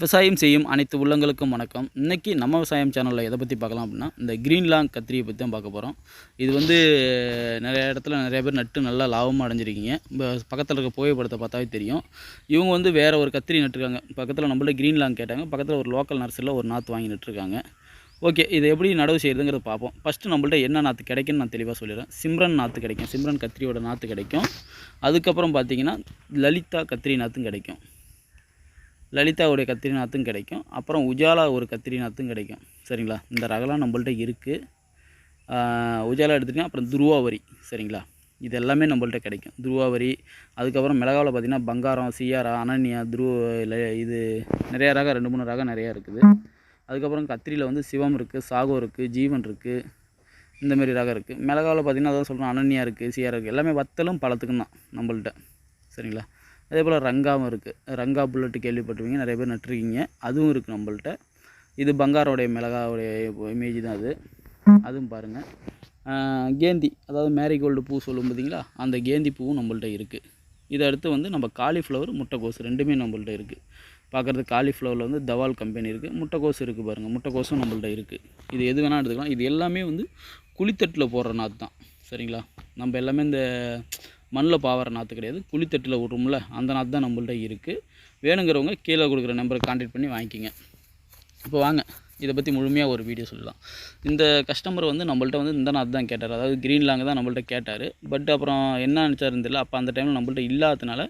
விவசாயம் செய்யும் அனைத்து உள்ளங்களுக்கும் வணக்கம். இன்றைக்கி நம்ம விவசாயம் சேனலில் எதை பற்றி பார்க்கலாம் அப்படின்னா இந்த க்ரீன் லாங் கத்திரியை பற்றி தான் பார்க்க போகிறோம் இது வந்து நிறைய இடத்துல நிறைய பேர் நட்டு நல்லா லாபமாக அடைஞ்சிருக்கீங்க. இப்போ பக்கத்தில் இருக்க புகைப்படத்தை பார்த்தாவே தெரியும். இவங்க வந்து வேறு ஒரு கத்திரி நட்டுருக்காங்க. பக்கத்தில் நம்மள்ட்ட க்ரீன் லாங் கேட்டாங்க. பக்கத்தில் ஒரு லோக்கல் நர்சரியில் ஒரு நாற்று வாங்கி நட்டுருக்காங்க. ஓகே இது எப்படி நடவு செய்கிறதுங்கிறத பார்ப்போம். ஃபஸ்ட்டு நம்மள்ட்ட என்ன நாற்று கிடைக்குன்னு நான் தெளிவாக சொல்லிடுறேன். சிம்ரன் நாற்று கிடைக்கும். சிம்ரன் கத்திரியோட நாற்று கிடைக்கும். அதுக்கப்புறம் பார்த்தீங்கன்னா லலிதா கத்திரி நாற்றும் கிடைக்கும். லலிதாவுடைய கத்திரி நாற்றும் கிடைக்கும். அப்புறம் உஜாலா ஒரு கத்திரி நாற்றும் கிடைக்கும். சரிங்களா? இந்த ரகலாம் நம்மள்ட்ட இருக்குது உஜாலா எடுத்துகிட்டிங்கன்னா அப்புறம் துருவாவரி. சரிங்களா? இது எல்லாமே நம்மள்ட்ட கிடைக்கும். துருவாவரி அதுக்கப்புறம் மிளகாவில் பார்த்திங்கன்னா பங்காரம் சியாரா அனன்யா துருவ ல- இது நிறையா ரகம் ரெண்டு மூணு ரகம் நிறையா இருக்குது. அதுக்கப்புறம் கத்திரியில் வந்து சிவம் இருக்குது சாகோ இருக்குது ஜீவன் இருக்குது இந்தமாரி ரகம் இருக்குது மிளகாவில் பார்த்திங்கன்னா அதான் சொல்கிறேன் அனன்யா இருக்குது சியாரா இருக்குது எல்லாமே வத்தலும் பழத்துக்கும் தான் நம்மள்ட்ட. சரிங்களா? அதே போல் ரங்காவும் இருக்குது ரங்கா புல்லட்டு கேள்விப்பட்டிருவீங்க நிறைய பேர் நட்டுருக்கீங்க. அதுவும் இருக்குது நம்மள்ட்ட. இது பங்காரோடைய மிளகாவுடைய இமேஜ் தான் அது. அதுவும் பாருங்கள் கேந்தி அதாவது மேரிகோல்டு பூ சொல்லும் பார்த்தீங்களா? அந்த கேந்தி பூவும் நம்மள்ட்ட இருக்குது இதை அடுத்து வந்து நம்ம காலிஃப்ளவர் முட்டைக்கோஸ் ரெண்டுமே நம்மள்ட்ட இருக்குது பார்க்குறது காலிஃப்ளவரில் வந்து தவால் கம்பெனி இருக்குது முட்டைக்கோஸ் இருக்குது பாருங்கள் முட்டைக்கோஸும் நம்மள்ட்ட இருக்குது இது எது வேணால் எடுத்துக்கலாம். இது எல்லாமே வந்து குழித்தட்டில் போடுற நாற்று தான். சரிங்களா? நம்ம எல்லாமே இந்த மண்ணில் பாவற நாற்று கிடையாது. குழித்தட்டில் விட்றோம்ல அந்த நாற்று தான் நம்மள்ட்ட இருக்குது வேணுங்கிறவங்க கீழே கொடுக்குற நம்பருக்கு கான்டாக்ட் பண்ணி வாங்கிக்கிங்க. இப்போ வாங்க இதை பற்றி முழுமையாக ஒரு வீடியோ சொல்லலாம். இந்த கஸ்டமர் வந்து நம்மள்ட்ட வந்து இந்த நாற்று தான் கேட்டார். அதாவது க்ரீன் லாங்கு தான் நம்மள்ட்ட கேட்டார். பட் அப்புறம் என்ன நினச்சாருன்னு தெரியல. அப்போ அந்த டைமில் நம்மள்ட்ட இல்லாததுனால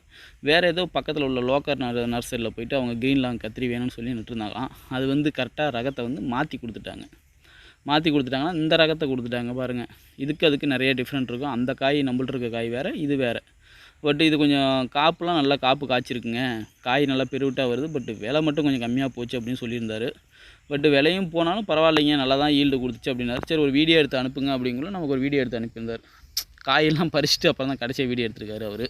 வேறு ஏதோ பக்கத்தில் உள்ள லோக்கர் நர் நர்சரியில் போயிட்டு அவங்க க்ரீன் லாங் கத்திரி வேணும்னு சொல்லி நட்டுருந்தாங்களாம் அது வந்து கரெக்டாக ரகத்தை வந்து மாற்றி கொடுத்துட்டாங்க. மாற்றி கொடுத்துட்டாங்கன்னா இந்த ரகத்தை கொடுத்துட்டாங்க பாருங்கள் இதுக்கு அதுக்கு நிறைய டிஃப்ரெண்ட் இருக்கும். அந்த காய் நம்மள்ட்ட இருக்க காய் வேறு இது வேறு. பட் இது கொஞ்சம் காப்புலாம் நல்லா காப்பு காய்ச்சிருக்குங்க. காய் நல்லா பெருவிட்டாக வருது. பட் விலை மட்டும் கொஞ்சம் கம்மியாக போச்சு அப்படின்னு சொல்லியிருந்தார். பட் விலையும் போனாலும் பரவாயில்லைங்க. நல்லா தான் ஈல்டு கொடுத்துச்சு அப்படின்னாரு. சரி ஒரு வீடியோ எடுத்து அனுப்புங்க அப்படிங்குள்ள நமக்கு ஒரு வீடியோ எடுத்து அனுப்பியிருந்தார். காயெல்லாம் பறிச்சுட்டு அப்புறம் தான் கடைசியாக வீடியோ எடுத்திருக்காரு அவர்.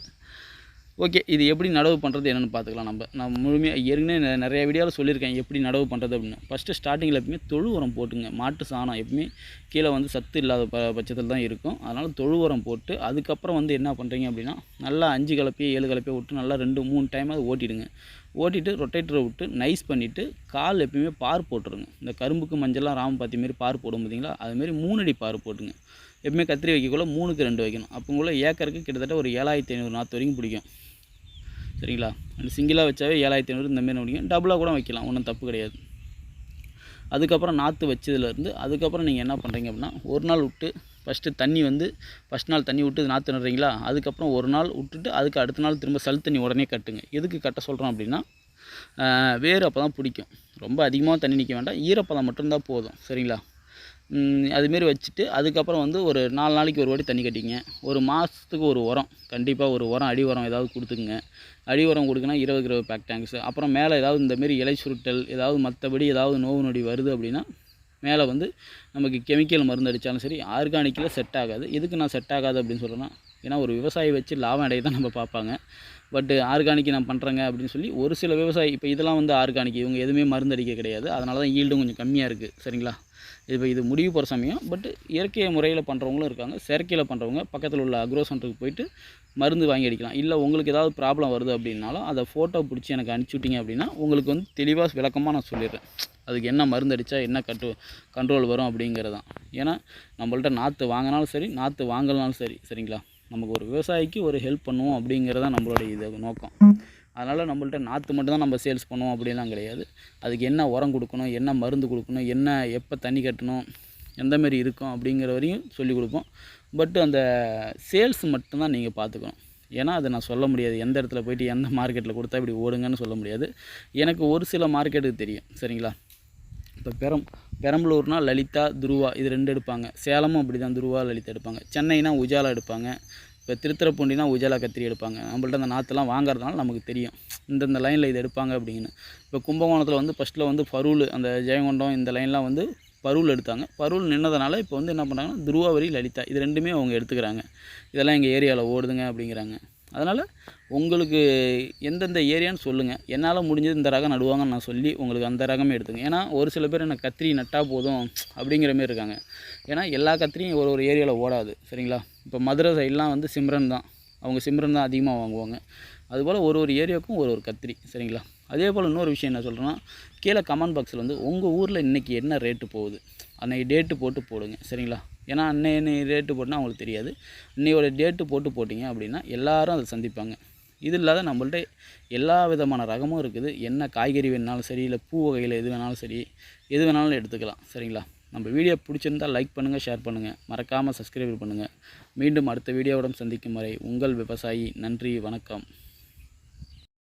ஓகே இது எப்படி நடவு பண்ணுறது என்னென்னு பார்த்துக்கலாம் நம்ம. நான் முழுமையாக ஏற்கனவே நிறைய வீடியோவில் சொல்லியிருக்கேன் எப்படி நடவு பண்ணுறது அப்படின்னு. ஃபஸ்ட்டு ஸ்டார்டிங்கில் எப்பவுமே தொழு உரம் போட்டுங்க. மாட்டு சாணம் எப்பவுமே கீழே வந்து சத்து இல்லாத ப பட்சத்தில் தான் இருக்கும். அதனால் தொழு உரம் போட்டு அதுக்கப்புறம் வந்து என்ன பண்ணுறீங்க அப்படின்னா நல்லா அஞ்சு கலப்பையே ஏழு கலப்பையை விட்டு நல்லா ரெண்டு மூணு டைம் அது ஓட்டிடுங்க. ஓட்டிட்டு ரொட்டேட்டரை விட்டு நைஸ் பண்ணிவிட்டு கால் எப்பயுமே பார் போட்டுருங்க. இந்த கரும்புக்கு மஞ்சள்லாம் ராம பாத்தி மாரி பார் போடும் பார்த்தீங்களா அதுமாரி மூணு பார் போட்டுங்க. எப்பவுமே கத்திரி வைக்கக்குள்ள மூணுக்கு ரெண்டு வைக்கணும். அப்போங்குள்ள ஏக்கருக்கு கிட்டத்தட்ட ஒரு ஏழாயிரத்தி ஐநூறு நாற்று வரைக்கும் பிடிக்கும். சரிங்களா? சிங்கிளாக வச்சாவே ஏழாயிரத்தி ஐநூறு இந்த முடியும் பிடிக்கும். டபுளாக கூட வைக்கலாம் ஒன்றும் தப்பு கிடையாது. அதுக்கப்புறம் நாற்று வச்சதுலேருந்து அதுக்கப்புறம் நீங்கள் என்ன பண்ணுறீங்க அப்படின்னா ஒரு நாள் விட்டு ஃபஸ்ட்டு தண்ணி வந்து ஃபஸ்ட் நாள் தண்ணி விட்டு நாற்று நடுறீங்களா? அதுக்கப்புறம் ஒரு நாள் விட்டுட்டு அதுக்கு அடுத்த நாள் திரும்ப சல் தண்ணி உடனே கட்டுங்க. எதுக்கு கட்ட சொல்கிறோம் அப்படின்னா வேறு வேர் அப்போ தான் பிடிக்கும். ரொம்ப அதிகமாக தண்ணி நிற்க வேண்டாம். ஈரப்பதம் மட்டும்தான் போதும். சரிங்களா? அதுமாரி வச்சுட்டு அதுக்கப்புறம் வந்து ஒரு நாலு நாளைக்கு ஒரு வாட்டி தண்ணி கட்டிங்க. ஒரு மாதத்துக்கு ஒரு உரம் கண்டிப்பாக ஒரு உரம் அடி உரம் ஏதாவது கொடுத்துக்குங்க. அடி உரம் கொடுக்குன்னா இருபது இருபது பேக் டேங்க்ஸ் அப்புறம் மேலே ஏதாவது இந்தமாரி இலை சுருட்டல் ஏதாவது மற்றபடி ஏதாவது நோவு நொடி வருது அப்படின்னா மேலே வந்து நமக்கு கெமிக்கல் மருந்து அடித்தாலும் சரி ஆர்கானிக்கில் செட் ஆகாது. எதுக்கு நான் செட் ஆகாது அப்படின்னு சொல்கிறேன்னா ஏன்னா ஒரு விவசாயி வச்சு லாபம் அடைய தான் நம்ம பார்ப்பாங்க. பட் ஆர்கானிக் நான் பண்ணுறேங்க அப்படின்னு சொல்லி ஒரு சில விவசாயி இப்போ இதெல்லாம் வந்து ஆர்கானிக் இவங்க எதுவுமே மருந்து அடிக்க கிடையாது. அதனால தான் ஈல்டும் கொஞ்சம் கம்மியாக இருக்குது சரிங்களா? இப்போ இது முடிவு போகிற சமயம். பட் இயற்கை முறையில் பண்ணுறவங்களும் இருக்காங்க. செயற்கையில் பண்ணுறவங்க பக்கத்தில் உள்ள அக்ரோ சென்டருக்கு போயிட்டு மருந்து வாங்கி அடிக்கலாம். இல்லை உங்களுக்கு ஏதாவது ப்ராப்ளம் வருது அப்படின்னாலும் அதை ஃபோட்டோ பிடிச்சி எனக்கு அனுப்பிச்சி விட்டீங்க அப்படின்னா உங்களுக்கு வந்து தெளிவாக விளக்கமாக நான் சொல்லிடுறேன். அதுக்கு என்ன மருந்து அடித்தா என்ன கட்டு கண்ட்ரோல் வரும் அப்படிங்கிறது தான் ஏன்னா நம்மள்ட்ட நாற்று வாங்கினாலும் சரி நாற்று வாங்கலனாலும் சரி சரிங்களா? நமக்கு ஒரு விவசாயிக்கு ஒரு ஹெல்ப் பண்ணுவோம் அப்படிங்கிறது தான் நம்மளுடைய இது நோக்கம். அதனால் நம்மள்ட்ட நாற்று மட்டும்தான் நம்ம சேல்ஸ் பண்ணுவோம் அப்படிலாம் கிடையாது. அதுக்கு என்ன உரம் கொடுக்கணும் என்ன மருந்து கொடுக்கணும் என்ன எப்போ தண்ணி கட்டணும் எந்தமாரி இருக்கும் அப்படிங்கிற வரையும் சொல்லிக் கொடுப்போம். பட் அந்த சேல்ஸ் மட்டும்தான் நீங்கள் பார்த்துக்கணும். ஏன்னா அதை நான் சொல்ல முடியாது. எந்த இடத்துல போயிட்டு எந்த மார்க்கெட்டில் கொடுத்தா இப்படி ஓடுங்கன்னு சொல்ல முடியாது. எனக்கு ஒரு சில மார்க்கெட்டுக்கு தெரியும். சரிங்களா? இப்போ பெரம் பெரம்பலூர்னால் லலிதா துருவா இது ரெண்டு எடுப்பாங்க. சேலமும் அப்படி தான் துருவா லலிதா எடுப்பாங்க. சென்னைனா உஜாலா எடுப்பாங்க. இப்போ திருத்துறைப்பூண்டினா உஜாலா கத்திரி எடுப்பாங்க. நம்மள்ட்ட அந்த நாற்றுலாம் வாங்குறதுனால நமக்கு தெரியும். இந்தந்த லைனில் இது எடுப்பாங்க அப்படின்னு. இப்போ கும்பகோணத்தில் வந்து ஃபஸ்ட்டில் வந்து பருள் அந்த ஜெயங்கொண்டம் இந்த லைன்லாம் வந்து பருள் எடுத்தாங்க. பருள் நின்னதுனால இப்போ வந்து என்ன பண்ணுறாங்கன்னா துருவாவரி லலிதா இது ரெண்டுமே அவங்க எடுத்துக்கிறாங்க. இதெல்லாம் எங்கள் ஏரியாவில் ஓடுதுங்க அப்படிங்கிறாங்க. அதனால் உங்களுக்கு எந்தெந்த ஏரியான்னு சொல்லுங்கள் என்னால் முடிஞ்சது இந்த ரகம் நடுவாங்கன்னு நான் சொல்லி உங்களுக்கு அந்த ரகமே எடுத்துங்க ஏன்னா ஒரு சில பேர் என்ன கத்திரி நட்டால் போதும் அப்படிங்கிற மாரி இருக்காங்க. ஏன்னா எல்லா கத்திரியும் ஒரு ஒரு ஏரியாவில் ஓடாது. சரிங்களா? இப்போ மதுரை சைட்லாம் வந்து சிம்ரன் தான். அவங்க சிம்ரன் தான் அதிகமாக வாங்குவாங்க. அதுபோல் ஒரு ஒரு ஏரியாவுக்கும் ஒரு ஒரு கத்திரி. சரிங்களா? அதே போல் இன்னொரு விஷயம் என்ன சொல்கிறேன்னா கீழே கமெண்ட் பாக்ஸில் வந்து உங்கள் ஊரில் இன்றைக்கி என்ன ரேட்டு போகுது? அன்றைக்கி டேட்டு போட்டு போடுங்க. சரிங்களா? ஏன்னா அன்னை ரேட்டு போட்டுனா அவங்களுக்கு தெரியாது. அன்னையோட டேட்டு போட்டு போட்டிங்க அப்படின்னா எல்லோரும் அதை சந்திப்பாங்க. இது இல்லாத நம்மள்ட்ட எல்லா விதமான ரகமும் இருக்குது. என்ன காய்கறி வேணாலும் சரி இல்லை பூ வகையில் எது வேணாலும் சரி எது வேணாலும் எடுத்துக்கலாம். சரிங்களா? நம்ம வீடியோ பிடிச்சிருந்தால் லைக் பண்ணுங்கள் ஷேர் பண்ணுங்கள் மறக்காமல் சப்ஸ்கிரைப் பண்ணுங்கள் மீண்டும் அடுத்த வீடியோவுடன் சந்திக்கும் வரை உங்கள் விவசாயி நன்றி வணக்கம்.